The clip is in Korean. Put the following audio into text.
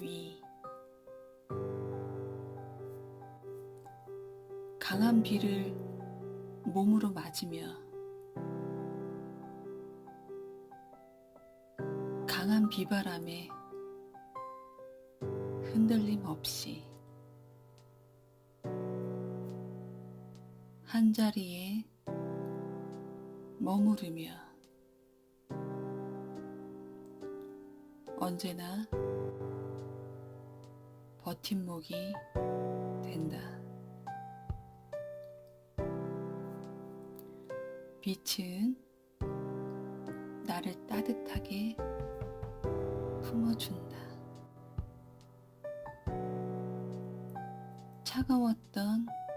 위. 강한 비를 몸으로 맞으며 강한 비바람에 흔들림 없이 한 자리에 머무르며 언제나 버팀목이 된다. 빛은 나를 따뜻하게 품어준다. 차가웠던 내